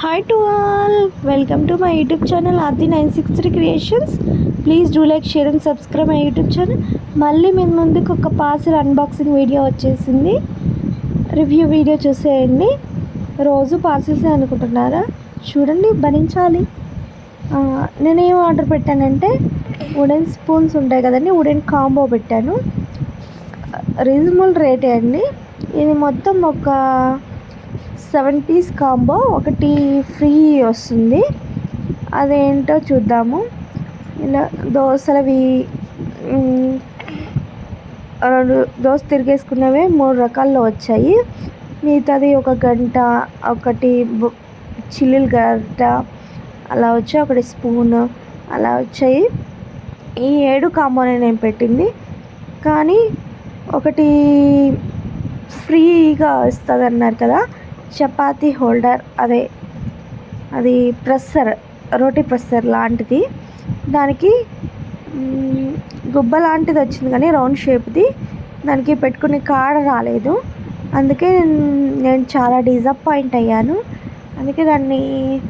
Hi to all welcome to my YouTube channel Aadi nine six three creations please do like share and subscribe my YouTube channel మళ్ళీ మీ ముందుకు ఒక parcel unboxing video వచ్చేసింది. Review video చూసేయండి. రోజు parcels అనుకుంటున్నారా? చూడండి భరించాలి. నేను నేనేం ఆర్డర్ పెట్టానంటే వుడెన్ స్పూన్స్ ఉంటాయి కదండి వుడెన్ కాంబో పెట్టాను. రీజనబుల్ రేటే అండి. ఇది మొత్తం ఒక సెవెన్ పీస్ కాంబో ఒకటి ఫ్రీ వస్తుంది. అదేంటో చూద్దాము. ఇలా దోశలవి రెండు దోశ తిరిగేసుకున్నవే మూడు రకాల్లో వచ్చాయి. మిగతాది ఒక గంట ఒకటి బు- చిల్లుల గంట అలా వచ్చాయి ఒకటి స్పూన్ అలా వచ్చాయి. ఈ ఏడు కాంబోనే నేను పెట్టింది. కానీ ఒకటి ఫ్రీగా వస్తుంది అన్నారు కదా. చపాతీ హోల్డర్ అదే అది ప్రెస్సర్ రోటీ ప్రెస్సర్ లాంటిది. దానికి గుబ్బ లాంటిది వచ్చింది కానీ రౌండ్ షేప్ది. దానికి పెట్టుకునే కాడ రాలేదు. అందుకే నేను- చాలా డిసప్పాయింట్ అయ్యాను. అందుకే దాన్ని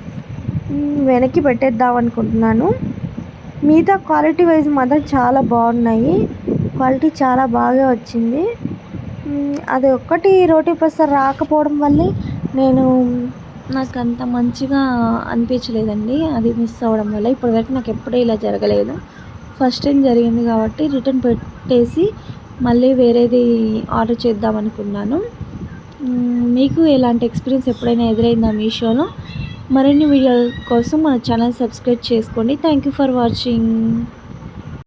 వెనక్కి పెట్టేద్దాం అనుకుంటున్నాను. మిగతా క్వాలిటీ వైజ్ మాత్రం చాలా బాగున్నాయి. క్వాలిటీ చాలా బాగా వచ్చింది. అది ఒక్కటి రోటీ ప్రెసర్ రాకపోవడం వల్లే నేను నాకు అంత మంచిగా అనిపించలేదండి. అది మిస్ అవ్వడం వల్ల ఇప్పటివరకు నాకు ఎప్పుడూ ఇలా జరగలేదు. ఫస్ట్ టైం జరిగింది కాబట్టి రిటర్న్ పెట్టేసి మళ్ళీ వేరేది ఆర్డర్ చేద్దాం అనుకున్నాను. మీకు ఎలాంటి ఎక్స్పీరియన్స్ ఎప్పుడైనా ఎదురైందా మీషోలో? మరిన్ని వీడియోల కోసం మన ఛానల్ సబ్స్క్రైబ్ చేసుకోండి. Thank you for watching.